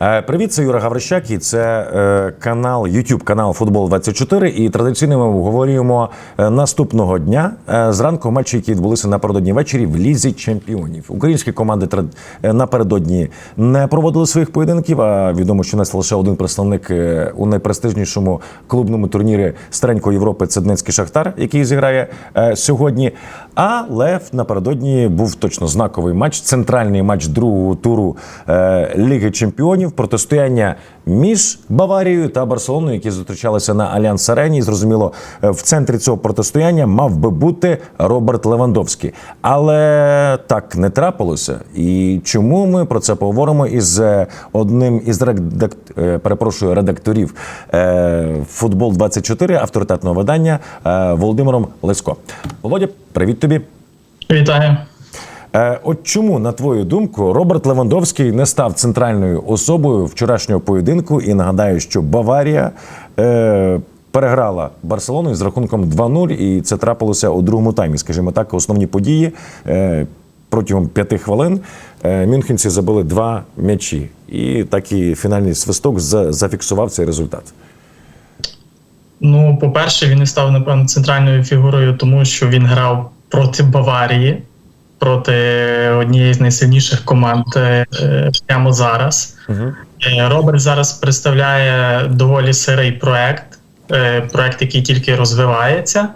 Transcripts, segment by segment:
Е, Привіт, це Юра Гаврищак, і це е, канал, YouTube канал Футбол 24 І традиційно ми обговорюємо е, наступного дня зранку матчі, які відбулися напередодні ввечері в лізі чемпіонів. Українські команди напередодні не проводили своїх поєдинків. А відомо, що у нас лише один представник у найпрестижнішому клубному турнірі старенької Європи. Це Донецький Шахтар, який зіграє сьогодні. Але напередодні був точно знаковий матч, центральний матч другого туру е, Ліги Чемпіонів. Протистояння між Баварією та Барселоною, які зустрічалися на Альянс Арені. Зрозуміло, е, в центрі цього протистояння мав би бути Роберт Левандовський. Але так не трапилося. І чому ми про це поговоримо із е, одним із редак... е, перепрошую редакторів Футбол 24 авторитетного видання Володимиром Лесько. Володя, привіт тобі. Вітаю. Е, От чому, на твою думку, Роберт Левандовський не став центральною особою вчорашнього поєдинку? І нагадаю, що Баварія е, переграла Барселону з рахунком 2-0, і це трапилося у другому таймі. Скажімо так, основні події е, протягом п'яти хвилин е, мюнхенці забили два м'ячі, і так і фінальний свисток за- зафіксував цей результат. Ну, по-перше, він не став, напевно, центральною фігурою, тому що він грав проти Баварії, проти однієї з найсильніших команд е, прямо зараз. Угу. Роберт зараз представляє доволі сирий проект, е, проект, який тільки розвивається.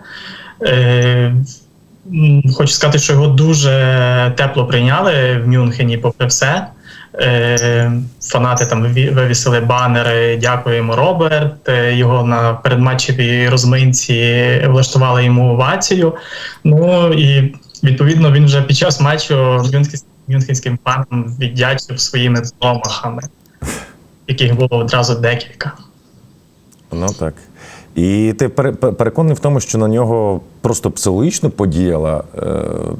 Хочу сказати, що його дуже тепло прийняли в Мюнхені, попри все. Фанати там вивісили банери. Дякуємо, Роберт. Його на передматчевій розминці влаштували йому овацію. Ну і відповідно він вже під час матчу мюнхенським, фанам віддячив своїми промахами, яких було одразу декілька. Ну так. І ти переконаний в тому, що на нього просто психологічно подіяла е,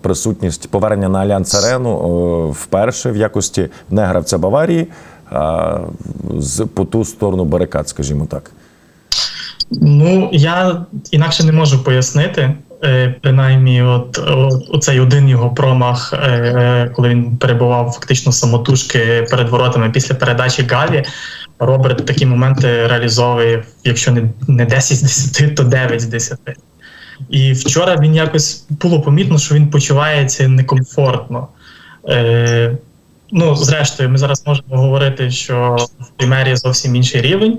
присутність повернення на Альянс Арену е, вперше в якості не гравця Баварії, а з по ту сторону барикад, скажімо так. Ну, я інакше не можу пояснити. Е, Принаймні, от, оцей один його промах, е, коли він перебував фактично самотужки перед воротами після передачі Галі. Роберт такі моменти реалізовує, якщо не, не 10 з 10, то 9 з 10. І вчора він якось було помітно, що він почувається некомфортно. Е, ну, зрештою, ми зараз можемо говорити, що в примері зовсім інший рівень.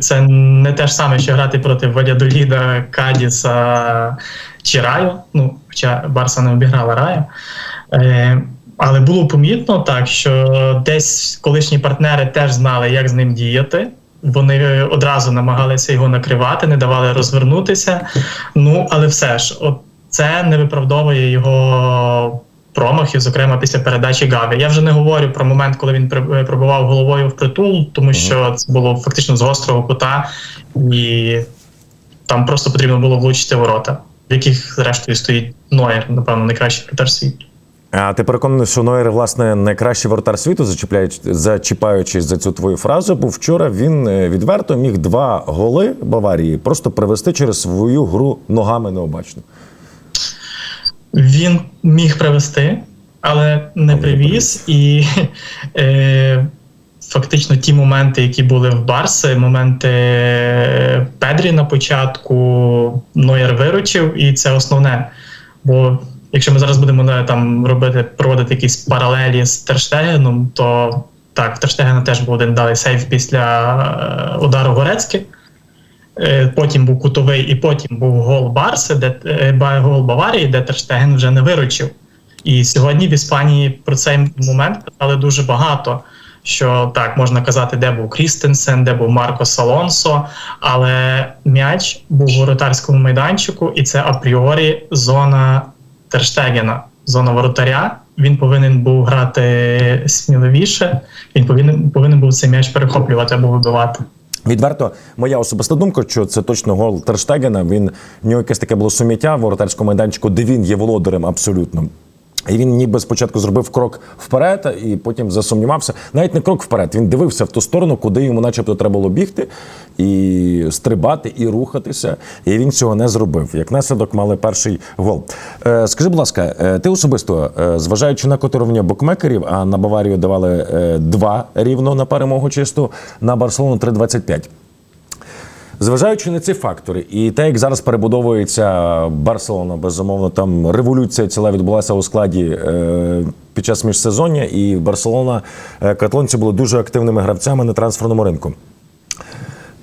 Це не те ж саме, що грати проти Валядоліда, Кадіса чи Раю. Ну, хоча Барса не обіграла Раю. Е, але було помітно так, що десь колишні партнери теж знали, як з ним діяти. Вони одразу намагалися його накривати, не давали розвернутися. Ну, але все ж, от це не виправдовує його промахів, зокрема після передачі Гаві. Я вже не говорю про момент, коли він пробивав головою в притул, тому що це було фактично з гострого кута, і там просто потрібно було влучити ворота, в яких, зрештою, стоїть Нойер, напевно, найкращий вратар світу. А ти переконаний, що Нойер, власне, найкращий воротар світу, зачіпаючись за цю твою фразу, бо вчора він е, відверто міг два голи Баварії просто привести через свою гру ногами необачно. Він міг привести, але не привіз. І е, фактично ті моменти, які були в Барси, моменти Педрі на початку, Нойер виручив, і це основне. Бо якщо ми зараз будемо не, там робити, проводити якісь паралелі з Терштегеном, то так, в Терштегена теж був один далий сейф після е, удару Горецьки. Е, Потім був кутовий, і потім був гол Барси, де е, гол Баварії, де Терштеген вже не виручив. І сьогодні в Іспанії про цей момент казали дуже багато. Що так можна казати, де був Крістенсен, де був Марко Салонсо, але м'яч був у воротарському майданчику, і це апріорі зона Терштегена, зона воротаря. Він повинен був грати сміливіше. Він повинен повинен був цей м'яч перехоплювати або вибивати. Відверто, моя особиста думка, що це точно гол Терштегена. Він в нього якесь таке було суміття в воротарському майданчику, де він є володарем абсолютно. І він ніби спочатку зробив крок вперед, і потім засумнівався. Навіть не крок вперед. Він дивився в ту сторону, куди йому, начебто, треба було бігти, і стрибати, і рухатися. І він цього не зробив. Як наслідок мали перший гол. Е, скажи, будь ласка, е, ти особисто, е, зважаючи на котирування букмекерів, а на Баварію давали два рівно на перемогу чисту, на Барселону 3,25. Зважаючи на ці фактори, і те, як зараз перебудовується Барселона, безумовно, там революція ціла відбулася у складі е, під час міжсезоння, і Барселона, е, каталонці були дуже активними гравцями на трансферному ринку.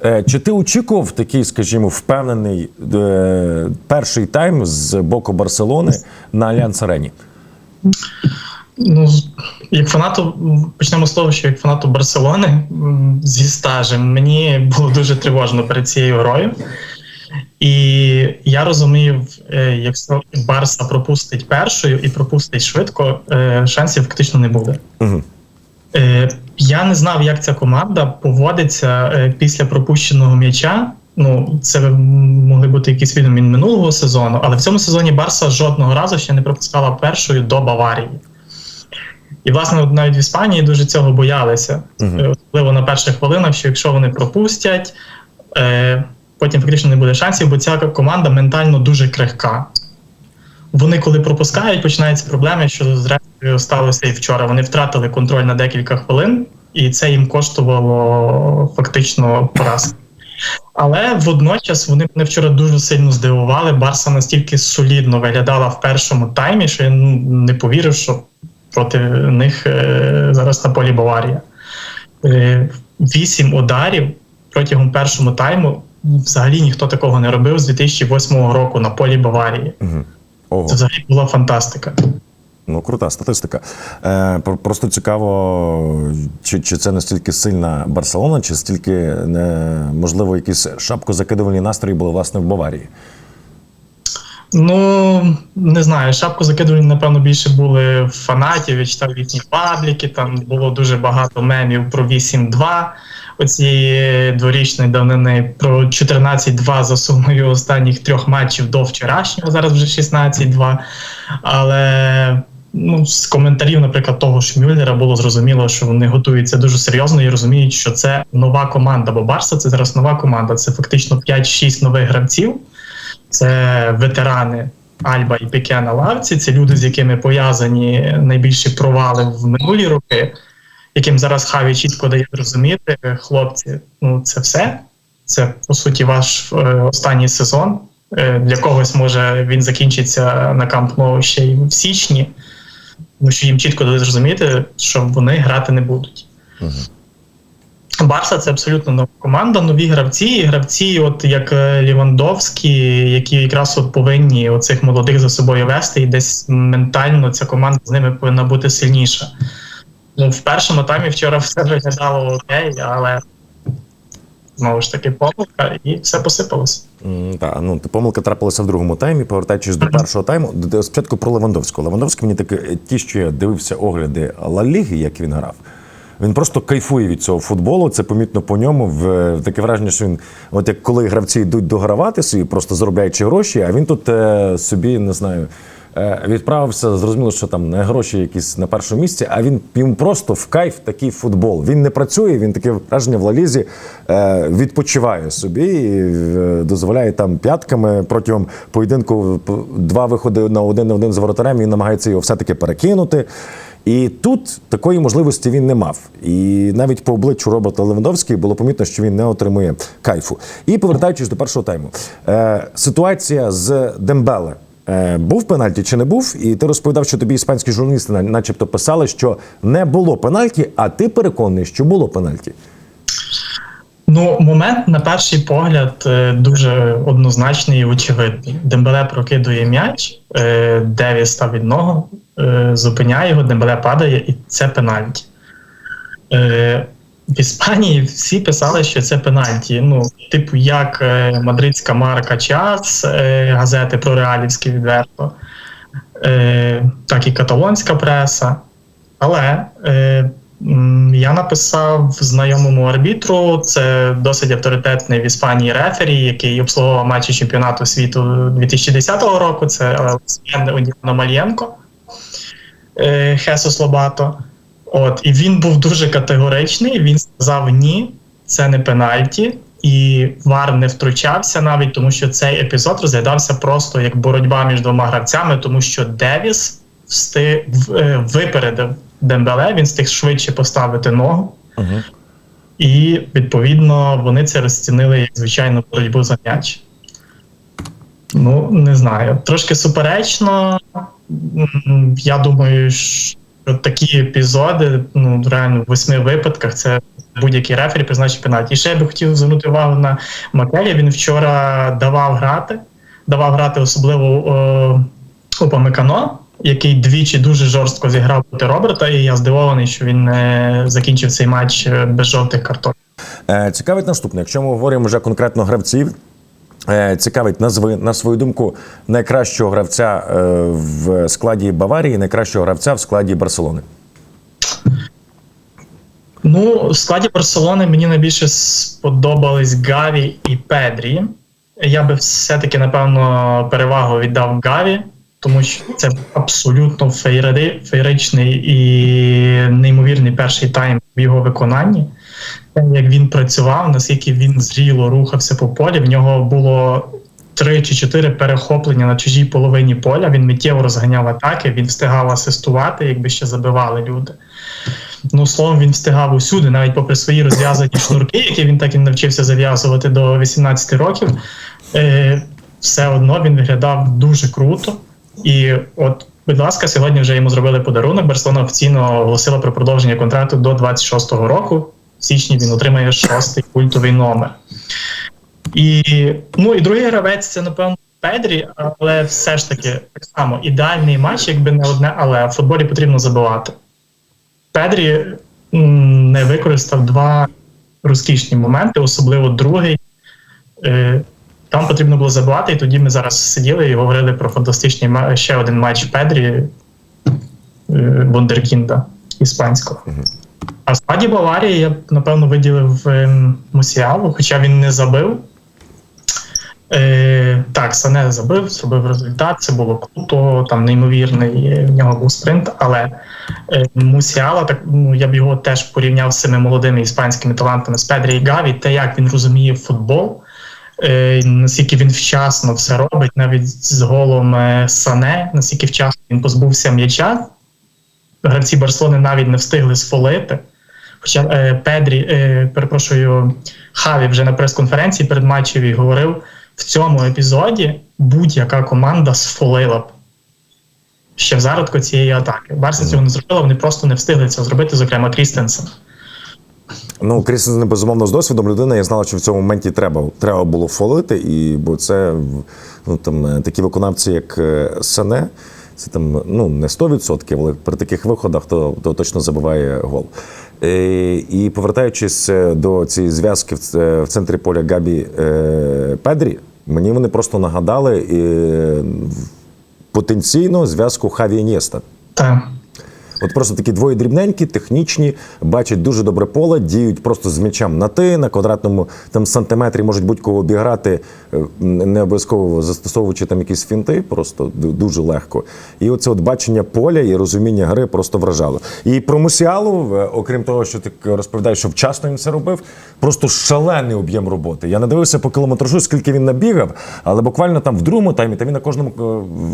Е, Чи ти очікував такий, скажімо, впевнений перший тайм з боку Барселони на Альянс Арені? Ну, як фанату, почнемо з того, що як фанату Барселони зі стажем, мені було дуже тривожно перед цією грою. І я розумів, е, якщо Барса пропустить першою і пропустить швидко, е, шансів фактично не буде. Угу. Я не знав, як ця команда поводиться після пропущеного м'яча. Ну, це могли бути якісь відомі минулого сезону, але в цьому сезоні Барса жодного разу ще не пропускала першою до Баварії. І, власне, навіть в Іспанії дуже цього боялися. Е, Особливо на перших хвилинах, що якщо вони пропустять, е, потім фактично не буде шансів, бо ця команда ментально дуже крихка. Вони, коли пропускають, починаються проблеми, що зрештою сталося і вчора. Вони втратили контроль на декілька хвилин, і це їм коштувало фактично поразки. Але водночас вони мене вчора дуже сильно здивували. Барса настільки солідно виглядала в першому таймі, що я ну, не повірив, що проти них е, зараз на полі Баварія. Е, Вісім ударів протягом першого тайму. Взагалі ніхто такого не робив з 2008 року на полі Баварії. Угу. Ого. Це взагалі була фантастика. Ну, крута статистика. Е, просто цікаво, чи, чи це настільки сильна Барселона, чи стільки не, можливо якісь шапкозакидувальні настрої були власне в Баварії. Ну не знаю, шапку закидували, напевно, більше були фанатів. Я читав їхні пабліки. Там було дуже багато мемів про 8-2 оцієї дворічної давнини, про 14-2 за сумою останніх трьох матчів до вчорашнього. Зараз вже 16-2. Але ну, з коментарів, наприклад, того ж Мюллера було зрозуміло, що вони готуються дуже серйозно і розуміють, що це нова команда. Бо Барса це зараз нова команда. Це фактично 5-6 нових гравців. Це ветерани Альба і Піке на лавці. Це люди, з якими пов'язані найбільші провали в минулі роки, яким зараз Хаві чітко дає зрозуміти, хлопці, ну це все. Це по суті ваш е, останній сезон. Е, для когось може він закінчиться на Камп Ноу ще й в січні, тому що їм чітко дали зрозуміти, що вони грати не будуть. Барса це абсолютно нова команда, нові гравці, і гравці, от як е, Лівандовський, які якраз от повинні оцих молодих за собою вести, і десь ментально ця команда з ними повинна бути сильніша. Ну, в першому таймі вчора все виглядало окей, але знову ж таки помилка, і все посипалося. М, Та, ну, помилка трапилася в другому таймі, повертаючись до першого тайму. Спочатку про Левандовського. Левандовський мені таке, ті, що я дивився огляди Ла Ліги, як він грав. Він просто кайфує від цього футболу. Це помітно по ньому. В таке враження, що він, от як коли гравці йдуть догравати собі, просто заробляючи гроші, а він тут е, собі не знаю. е, Відправився, зрозуміло, що там не гроші якісь на першому місці, а він йому просто в кайф такий футбол. Він не працює, він таке враження в Лалізі е, відпочиває собі і дозволяє там п'ятками протягом поєдинку два виходи на один на один з воротарем. Він намагається його все-таки перекинути. І тут такої можливості він не мав. І навіть по обличчю робота Левандовського було помітно, що він не отримує кайфу. І повертаючись до першого тайму, е, ситуація з Дембеле. Е, був пенальті чи не був? І ти розповідав, що тобі іспанські журналісти на- начебто писали, що не було пенальті, а ти переконаний, що було пенальті. Ну, момент на перший погляд е, дуже однозначний і очевидний. Дембеле прокидує м'яч, е, Девіс став від ногу, е, зупиняє його, Дембеле падає, і це пенальті. В Іспанії всі писали, що це пенальті. Ну, типу, як мадридська марка час, газети про реалівські відверто, так і каталонська преса. Але я написав знайомому арбітру, це досить авторитетний в Іспанії рефері, який обслуговував матчі чемпіонату світу 2010 року. Це Олександр Онімономалєнко. е, Хесус Лобато. От, і він був дуже категоричний. Він сказав: ні, це не пенальті. І Вар не втручався навіть, тому що цей епізод розглядався просто як боротьба між двома гравцями, тому що Девіс встиг е, випередив Дембеле, він встиг швидше поставити ногу. Угу. І відповідно вони це розцінили як звичайну боротьбу за м'яч. Ну, не знаю. Трошки суперечно. Я думаю, що такі епізоди, ну реально в восьми випадках, це будь-який рефері призначить пенальті. І ще я би хотів звернути увагу на Макелі. Він вчора давав грати, давав грати особливо е, Упамекано, який двічі дуже жорстко зіграв проти Роберта, і я здивований, що він не закінчив цей матч е, без жовтих карток. Е, цікавить наступне. Якщо ми говоримо вже конкретно гравців, е, цікавить назви, на свою думку, найкращого гравця в складі Баварії, найкращого гравця в складі Барселони. Ну, в складі Барселони мені найбільше сподобались Гаві і Педрі. Я би все-таки, напевно, перевагу віддав Гаві, тому що це абсолютно феєри, феєричний і неймовірний перший тайм в його виконанні. Як він працював, наскільки він зріло рухався по полі, в нього було три чи чотири перехоплення на чужій половині поля. Він миттєво розганяв атаки, він встигав асистувати, якби ще забивали люди. Ну, словом, він встигав усюди, навіть попри свої розв'язані шнурки, які він так і навчився зав'язувати до 18 років. Е, все одно він виглядав дуже круто. І от, будь ласка, сьогодні вже йому зробили подарунок. Барселона офіційно оголосила про продовження контракту до 26-го року. В січні він отримає шостий культовий номер. І, ну, і другий гравець це, напевно, Педрі, але все ж таки так само ідеальний матч, якби не одне, але в футболі потрібно забивати. Педрі не використав два розкішні моменти, особливо другий. Е, Там потрібно було забивати, і тоді ми зараз сиділи і говорили про фантастичний ще один матч Педрі е, Вундеркінда іспанського. А в складі Баварії я б, напевно, виділив ем, Мусіалу, хоча він не забив. Е, так, Сане забив, зробив результат, це було круто, там неймовірний е, в нього був спринт, але е, Мусіала, так ну я б його теж порівняв з цими молодими іспанськими талантами з Педрі і Гаві, те, як він розуміє футбол, е, наскільки він вчасно все робить, навіть з голом е, Сане, наскільки вчасно він позбувся м'яча. Гравці Барселони навіть не встигли сфолити. Хоча е, Педрі, е, перепрошую, Хаві вже на прес-конференції перед матчеві говорив, в цьому епізоді будь-яка команда сфолила б ще в зародку цієї атаки. Барса цього не зробила, вони просто не встигли цього зробити, зокрема Крістенсен. Ну, Крістен, безумовно, з досвідом людина, я знала, що в цьому моменті треба, треба було фолити, і, бо це ну, там, е, такі виконавці, як е, Сане, це там ну, не 100%, але при таких виходах то, то точно забиває гол. Е, і повертаючись до цієї зв'язки в, в центрі поля Габі е, Педрі, мені вони просто нагадали е, потенційно зв'язку Хаві Інєста. Так. От просто такі двоє дрібненькі, технічні, бачать дуже добре поле, діють просто з м'ячем на ти, на квадратному там сантиметрі можуть будь-кого обіграти, е, не обов'язково застосовуючи там якісь фінти, просто дуже легко. І оце от бачення поля і розуміння гри просто вражало. І про Мусіалу, е, окрім того, що ти розповідаєш, що вчасно він це робив, просто шалений об'єм роботи. Я не дивився по кілометражу, скільки він набігав, але буквально там в другому таймі та він на кожному е,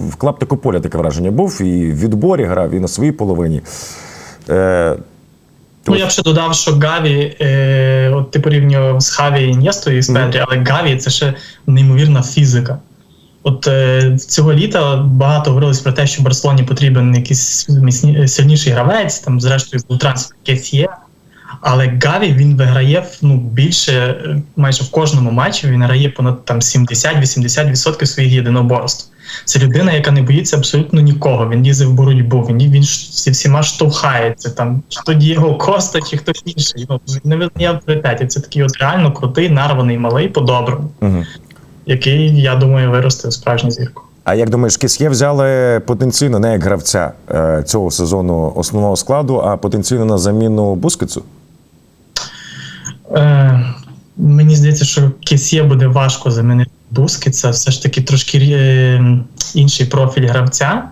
в клаптику поля таке враження був. І в відборі грав, і на своїй половині. Е, Ну, я б ще додав, що Гаві, е, от ти порівнював з Хаві і Інєстою і з Педрі, але Гаві це ще неймовірна фізика. От е, цього літа багато говорилось про те, що Барселоні потрібен якийсь міцні, сильніший гравець, там, зрештою, був трансфер Кесіє. Але Гаві він виграє ну, більше, е, майже в кожному матчі він грає понад там 70-80% своїх єдиноборств. Це людина, яка не боїться абсолютно нікого. Він лізе в боротьбу, він, він зі всіма штовхається. Там чи то Дієго Коста, чи хтось інший. Ну, не визнає авторитетів. Це такий от реально крутий, нарваний, малий, по-доброму, угу. який, я думаю, виросте в справжню зірку. А як думаєш, Кісьє взяли потенційно не як гравця е, цього сезону основного складу, а потенційно на заміну Бускетсу? Е, мені здається, що Кесє буде важко замінити Буски. Це все ж таки трошки е, інший профіль гравця.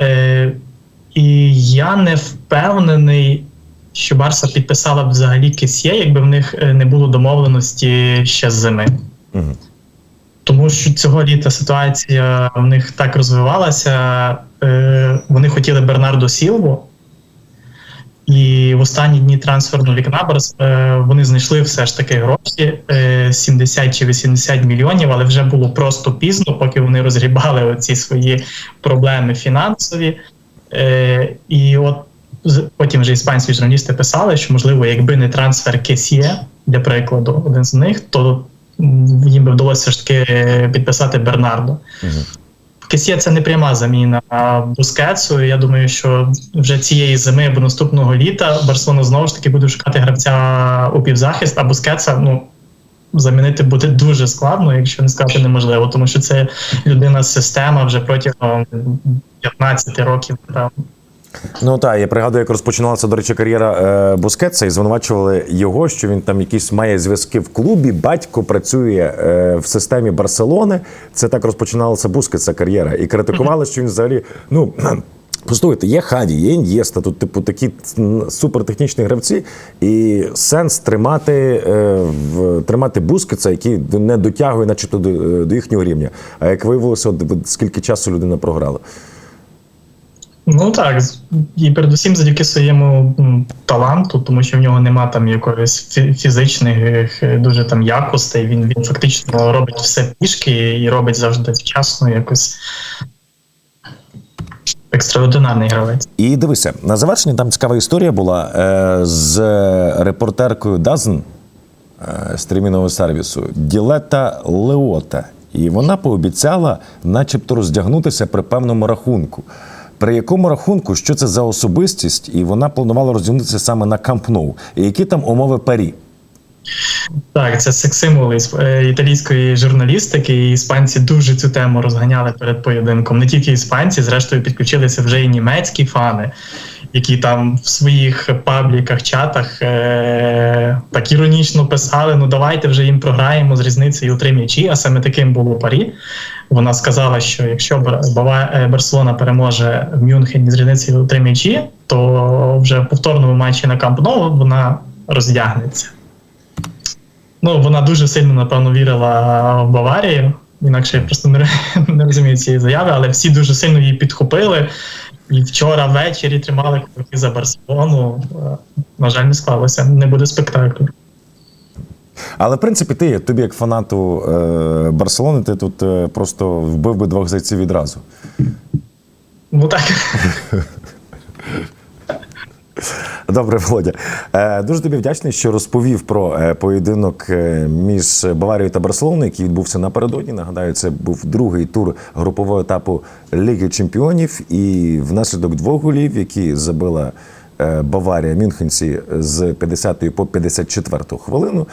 Е, І я не впевнений, що Барса підписала б взагалі Кесє, якби в них е, не було домовленості ще з зими. Мгм. Тому що цього літа ситуація в них так розвивалася. Е, вони хотіли Бернардо Сілву, і в останні дні трансферного вікна е, вони знайшли все ж таки гроші е, 70 чи 80 мільйонів, але вже було просто пізно, поки вони розгрібали оці свої проблеми фінансові. Е, і от потім вже іспанські журналісти писали, що можливо, якби не трансфер Кесіє, для прикладу, один з них, то їм би вдалося ж таки е, підписати Бернардо. Мгм. Кесія це не пряма заміна Бускетсу. Я думаю, що вже цієї зими або наступного літа Барселона знову ж таки буде шукати гравця у півзахист, а Бускетса, ну. Замінити буде дуже складно, якщо не сказати неможливо, тому що це людина система вже протягом 15 років. Там. Ну так, я пригадую, як розпочиналася, до речі, кар'єра е, Бускетса, і звинувачували його, що він там якісь має зв'язки в клубі. Батько працює е, в системі Барселони. Це так розпочиналася Бускетса кар'єра. І критикували, що він взагалі ну. Послухайте, є Хаві, є Ін'єста, тут, типу, такі супертехнічні гравці, і сенс тримати, е, в, тримати Бускетса, який не дотягує, начебто, до, е, до їхнього рівня. А як виявилося, от скільки часу людина програла. Ну так, і передусім завдяки своєму таланту, тому що в нього нема там якоїсь фізичних е, дуже там якостей. Він, він фактично робить все пішки і робить завжди вчасно якось екстраординарний гравець. І дивися, на завершенні там цікава історія була е, з репортеркою Дазн е, стрімінгового сервісу Ділета Леота. І вона пообіцяла, начебто, роздягнутися при певному рахунку. При якому рахунку, що це за особистість, і вона планувала розділитися саме на Камп. І які там умови парі? Так, це секс-символ е, італійської журналістики. І іспанці дуже цю тему розганяли перед поєдинком. Не тільки іспанці, зрештою підключилися вже і німецькі фани, які там в своїх пабліках, чатах е- так іронічно писали: ну давайте вже їм програємо з різницею у три м'ячі. А саме таким було парі. Вона сказала, що якщо е, Барселона переможе в Мюнхені з різницею у три м'ячі, то вже в повторному матчі на Камп Ноу вона роздягнеться. Ну, вона дуже сильно, напевно, вірила в Баварію. Інакше я просто не, не розумію цієї заяви, але всі дуже сильно її підхопили. І вчора ввечері тримали кулаки за Барселону. Е, На жаль, не склалося. Не буде спектаклю. Але в принципі, ти, тобі, як фанату е, Барселони, ти тут е, просто вбив би двох зайців відразу. Ну так. Добре, Володя. Е, Дуже тобі вдячний, що розповів про е, поєдинок е, між Баварією та Барселоною, який відбувся напередодні. Нагадаю, це був другий тур групового етапу Ліги Чемпіонів. І внаслідок двох голів, які забила Баварія Мюнхенці з 50 по 54 хвилину.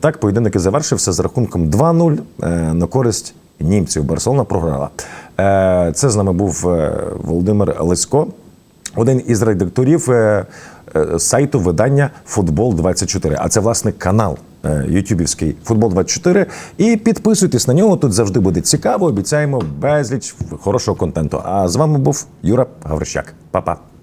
Так, поєдинок і завершився з рахунком 2-0 е, на користь німців. Барселона програла. Це з нами був Володимир Лесько один із редакторів е, е, сайту видання Футбол 24 А це власне канал е, Ютубівський Футбол 24 І підписуйтесь на нього. Тут завжди буде цікаво. Обіцяємо безліч хорошого контенту. А з вами був Юра Гаврищак. Па-па.